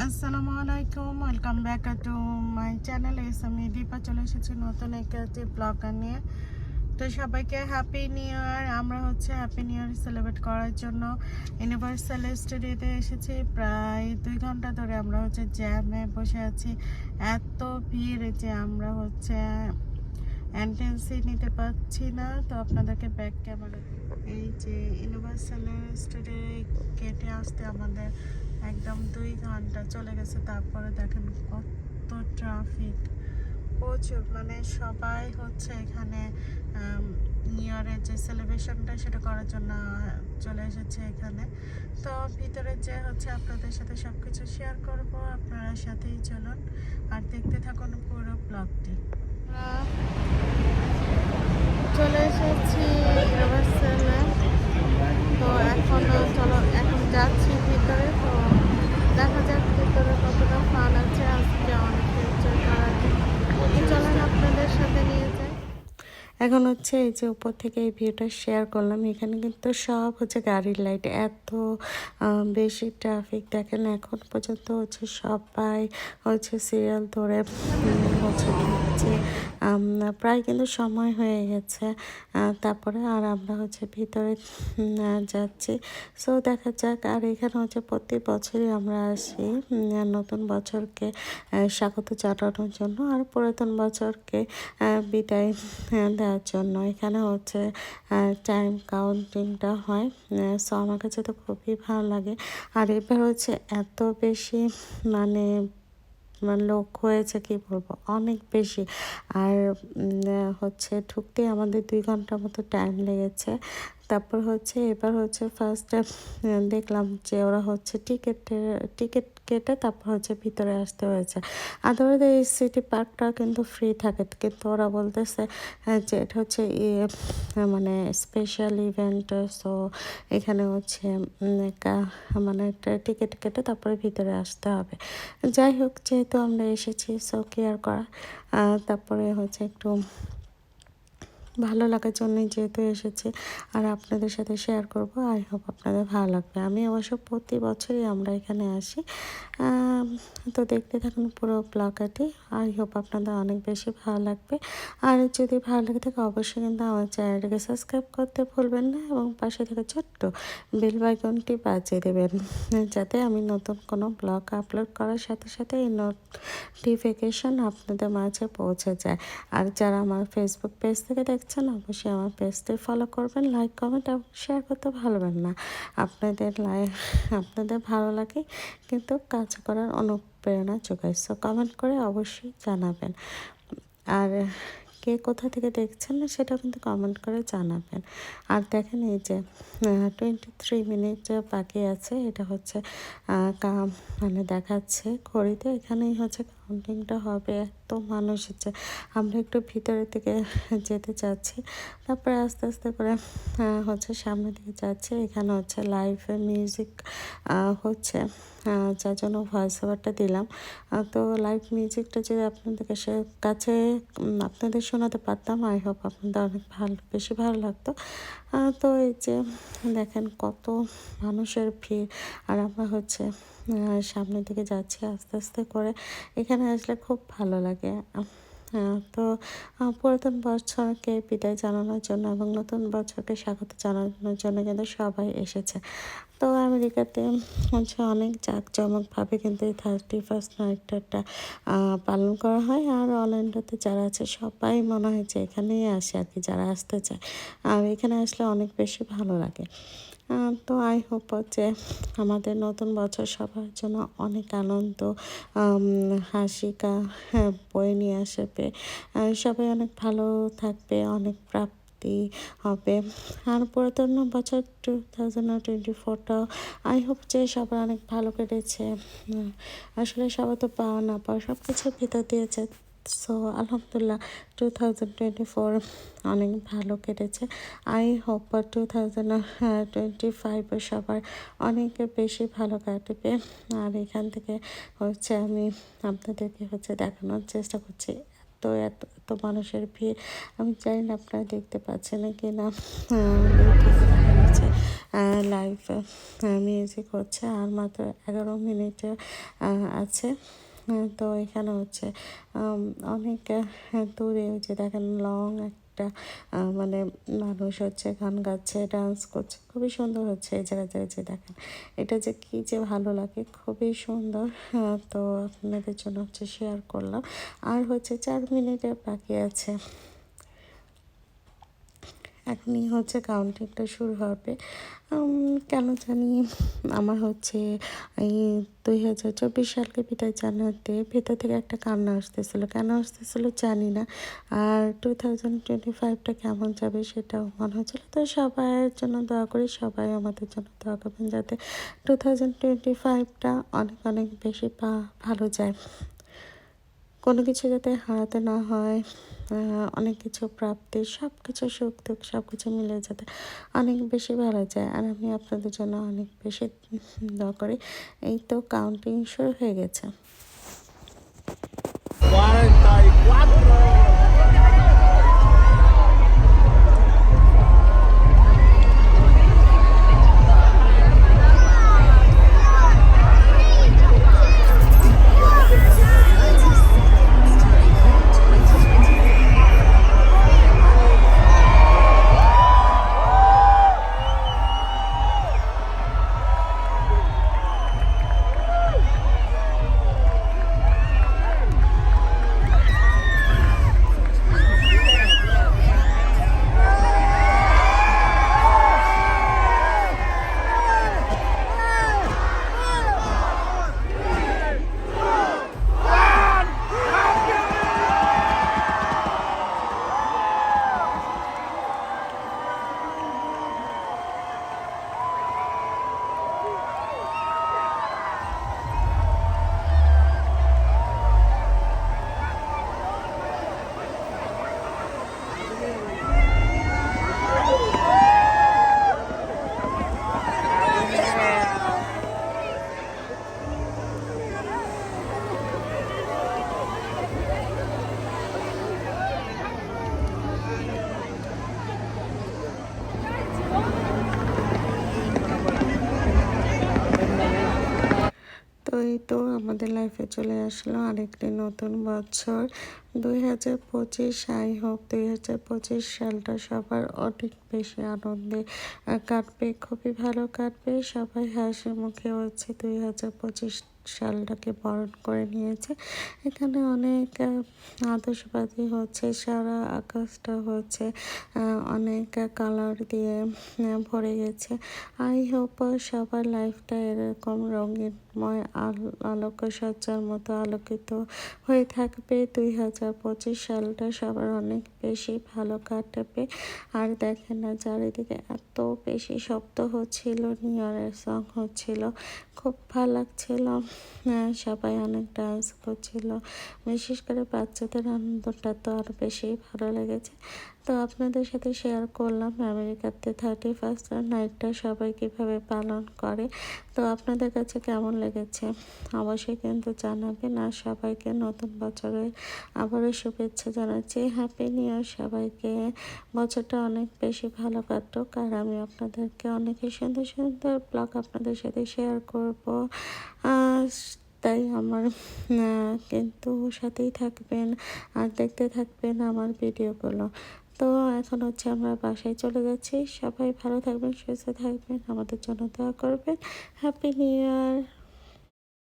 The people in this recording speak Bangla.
আসসালামু আলাইকুম welcome back to my channel S আমি দীপা চলে এসেছি নতুন একটি ব্লগার নিয়ে। তো সবাইকে হ্যাপি নিউ ইয়ার আমরা হচ্ছে হ্যাপি নিউ ইয়ার সেলিব্রেট করার জন্য ইউনিভার্সাল স্টুডিওতে এসেছি। প্রায় দুই ঘণ্টা ধরে আমরা হচ্ছে জ্যামে বসে আছি। এত ভিড় যে আমরা হচ্ছে অ্যান্টেন্সি নিতে পারছি না। তো আপনাদেরকে ব্যাক ক্যামেরা এই যে ইউনিভার্সাল স্টুডিও কেটে আসতে আমাদের একদম দুই ঘণ্টা চলে গেছে, তারপরে দেখেন কত ট্রাফিক প্রচুর মানে সবাই হচ্ছে এখানে নিয়ারের যে সেলিব্রেশনটা সেটা করার জন্য চলে এসেছে এখানে। তো ভিতরে যে হচ্ছে আপনাদের সাথে সব কিছু শেয়ার করব, আপনারা সাথেই চলুন। আর দেখতে থাকুন পুরো ব্লগটি চলে এসেছি ইউনিভার্সালে তো এখন চলো এখন যাচ্ছি ভিতরে তো দেখা যাক ভিতরে কতটা ফান আছে আজকে অনেক এনজয় করার চলেন আপনাদের সাথে নিয়ে যাই এখন হচ্ছে এই যে উপর থেকে এই ভিউটা শেয়ার করলাম, এখানে কিন্তু সব হচ্ছে গাড়ির লাইট এত বেশি ট্রাফিক দেখেন, এখন পর্যন্ত হচ্ছে সবাই হচ্ছে সিরিয়াল ধরে হচ্ছে আম, প্রায় কিন্তু সময় হয়ে গেছে। তারপরে আর আমরা হচ্ছে ভিতরে যাচ্ছি। সো দেখা যাক। আর এখানে হচ্ছে প্রতি বছরই আমরা আসি নতুন বছরকে স্বাগত জানানোর জন্য আর পুরাতন বছরকে বিদায় দেওয়ার জন্য। এখানে হচ্ছে টাইম কাউন্টিংটা হয় সো আমার কাছে তো খুবই ভালো লাগে। আর এবার হচ্ছে এত বেশি মানে মানে লোক হয়েছে, কি বলব, অনেক বেশি। আর হচ্ছে ঢুকতে আমাদের দুই ঘণ্টার মতো টাইম লেগেছে। তারপর হচ্ছে, এবার হচ্ছে ফার্স্টে দেখলাম যে ওরা হচ্ছে টিকিটের টিকিট কেটে তারপর হচ্ছে ভিতরে আসতে হয়েছে। আদারওয়াইজ এই সিটি পার্কটা কিন্তু ফ্রি থাকে। কিন্তু ওরা বলতেছে যে এটা হচ্ছে মানে স্পেশাল ইভেন্ট সো এখানে হচ্ছে মানে একটা টিকিট কেটে তারপরে ভিতরে আসতে হবে। যাই হোক, যেহেতু আমরা এসেছি সো কেয়ার করা? তারপরে হচ্ছে একটু ভালো লাগার জন্যই যেহেতু এসেছি আর আপনাদের সাথে শেয়ার করব আই হোপ আপনাদের ভালো লাগবে। আমি অবশ্য প্রতি বছরই আমরা এখানে আসি। তো দেখতে থাকুন পুরো ব্লগারটি। আই হোপ আপনাদের অনেক বেশি ভালো লাগবে। আর যদি ভালো লাগে থাকে অবশ্যই কিন্তু আমার চ্যানেলটিকে সাবস্ক্রাইব করতে ভুলবেন না এবং পাশে থেকে ছোট্ট বেল বাইকনটি বাজিয়ে দেবেন, যাতে আমি নতুন কোনো ব্লগ আপলোড করার সাথে সাথে এই নোটিফিকেশন আপনাদের মাঝে পৌঁছে যায়। আর যারা আমার ফেসবুক পেজ থেকে দেখছেন অবশ্যই আমার পেজটি ফলো করবেন লাইক কমেন্ট এবং শেয়ার করতে ভালবেন না। আপনাদের লাইক আপনাদের ভালো লাগে কিন্তু কাজ করার অনুপ্রেরণা যোগায়। সো কমেন্ট করে অবশ্যই জানাবেন। আর কে কোথা থেকে দেখছেন না সেটা কিন্তু কমেন্ট করে জানাবেন। আর দেখেন এই যে টোয়েন্টি থ্রি মিনিট বাকি আছে, এটা হচ্ছে মানে দেখাচ্ছে, ঘড়িতে এখানেই হচ্ছে কাউন্টিংটা হবে এত মানুষ হচ্ছে আমরা একটু ভিতরের দিকে যেতে চাচ্ছি। তারপরে আস্তে আস্তে করে হচ্ছে সামনের দিকে যাচ্ছে। এখানে হচ্ছে লাইভ মিউজিক হচ্ছে যার জন্য ভয়েস ওভারটা দিলাম। তো লাইভ মিউজিকটা যদি আপনাদেরকে সে কাছে আপনাদের শোনাতে পারতাম আই হোপ আপনাদের অনেক ভালো, বেশি ভালো লাগতো। তো এই যে দেখেন কত মানুষের ভিড়। আর আমরা হচ্ছে সামনের দিকে যাচ্ছি আস্তে আস্তে করে। এখানে আসলে খুব ভালো লাগে। তো পুরাতন বছরকে বিদায় জানানোর জন্য এবং নতুন বছরকে স্বাগত জানানোর জন্য কিন্তু সবাই এসেছে। তো আমেরিকাতে হচ্ছে অনেক জাঁকজমকভাবে কিন্তু এই থার্টি ফার্স্ট নাইটটা পালন করা হয়। আর অনলাইনটাতে যারা আছে, সবাই মনে হয় যে এখানেই আসে আর কি, যারা আসতে চায়। আর এখানে আসলে অনেক বেশি ভালো লাগে। তো আই হোপ যে আমাদের নতুন বছর সবার জন্য অনেক আনন্দ হাসিকা হ্যাঁ, বয়ে নিয়ে আসবে। সবাই অনেক ভালো থাকবে অনেক প্রাপ্তি হবে। আর পুরাতন বছর টু থাউজেন্ড টোয়েন্টি ফোরটাও আই হোপ যে সবার অনেক ভালো কেটেছে। আসলে সবাই তো পাওয়া না পাওয়া সব কিছু ভিতর দিয়েছে সো আলহামদুলিল্লাহ টু থাউজেন্ড টোয়েন্টি ফোর অনেক ভালো কেটেছে। I hope two thousand twenty five সবার অনেক বেশি ভালো কাটবে। আর এখান থেকে হচ্ছে আমি আপনাদেরকে হচ্ছে দেখানোর চেষ্টা করছি। এত এত এত মানুষের ভিড়, আমি জানি না আপনারা দেখতে পাচ্ছেন কি না লাইভ মিউজিক হচ্ছে আর মাত্র এগারো মিনিট আছে। তো এখানে হচ্ছে অনেক দূরে হচ্ছে দেখেন লং একটা মানে মানুষ হচ্ছে গান গাচ্ছে ডান্স করছে। খুবই সুন্দর হচ্ছে এই জায়গাতে যে দেখেন। এটা যে কি যে ভালো লাগে, খুবই সুন্দর। তো আপনাদের জন্য হচ্ছে শেয়ার করলাম। আর হচ্ছে চার মিনিটে বাকি আছে। এখনই হচ্ছে কাউন্টিংটা শুরু হবে। কেন জানি আমার হচ্ছে এই দুই হাজার চব্বিশ সালকে বিদায় জানাতে ভেতর থেকে একটা কান্না আসতেছিলো। কেন আসতেছিলো জানি না। আর টু থাউজেন্ড টোয়েন্টি ফাইভটা কেমন যাবে সেটাও মনে হচ্ছিল। তো সবার জন্য দোয়া করি, সবাই আমাদের জন্য দোয়া করবেন যাতে টু থাউজেন্ড টোয়েন্টি ফাইভটা অনেক অনেক বেশি পা, ভালো যায়। কোনো কিছু যাতে হারাতে না হয় অনেক কিছু প্রাপ্তি সব কিছু সুখ দুঃখ সব কিছু মিলে যাতে অনেক বেশি ভালো যায়। আর আমি আপনাদের জন্য অনেক বেশি দোয়া করি। এই তো কাউন্টিং শুরু হয়ে গেছে। আমাদের লাইফে চলে আসলো আরেকটি নতুন বছর। দুই হাজার পঁচিশ, আই হোপ দুই হাজার পঁচিশ সালটা সবার অনেক বেশি আনন্দে কাটবে, খুবই ভালো কাটবে। সবাই হাসি মুখে হচ্ছে দুই হাজার পঁচিশ সালটাকে বরণ করে নিয়েছে। এখানে অনেক আতশবাজি হচ্ছে, সারা আকাশটা হচ্ছে অনেক কালার দিয়ে ভরে গেছে। আই হোপ সবার লাইফটা এরকম রঙিনময় আল- আলোক সজ্জার মতো আলোকিত হয়ে থাকবে। দুই হাজার পঁচিশ সালটা সবার অনেক বেশি ভালো কাটবে। আর দেখেন না চারিদিকে এত বেশি শব্দ হচ্ছিল নিয়রের সং হচ্ছিল। খুব ভালো লাগছিল। আহ, সবাই অনেক ডান্স করছিল। বিশেষ করে বাচ্চাদের আনন্দটা তো আরও বেশি ভালো লেগেছে। তো আপনাদের সাথে শেয়ার করলাম আমেরিকাতে থার্টি ফার্স্ট নাইটটা সবাই কীভাবে পালন করে। তো আপনাদের কাছে কেমন লেগেছে? অবশ্যই কিন্তু জানাবেন। আর সবাইকে নতুন বছরের আবারও শুভেচ্ছা জানাচ্ছি। হ্যাপি নিউ ইয়ার সবাইকে। বছরটা অনেক বেশি ভালো কাটুক। আর আমি আপনাদেরকে অনেকই সুন্দর সুন্দর ব্লগ আপনাদের সাথে শেয়ার করব। তাই আমার কিন্তু সাথেই থাকবেন। আর দেখতে থাকবেন আমার ভিডিওগুলো তো এখন হচ্ছে আমরা বাসায় চলে যাচ্ছি। সবাই ভালো থাকবেন, সুস্থ থাকবেন, আমাদের জন্য দোয়া করবেন। Happy new year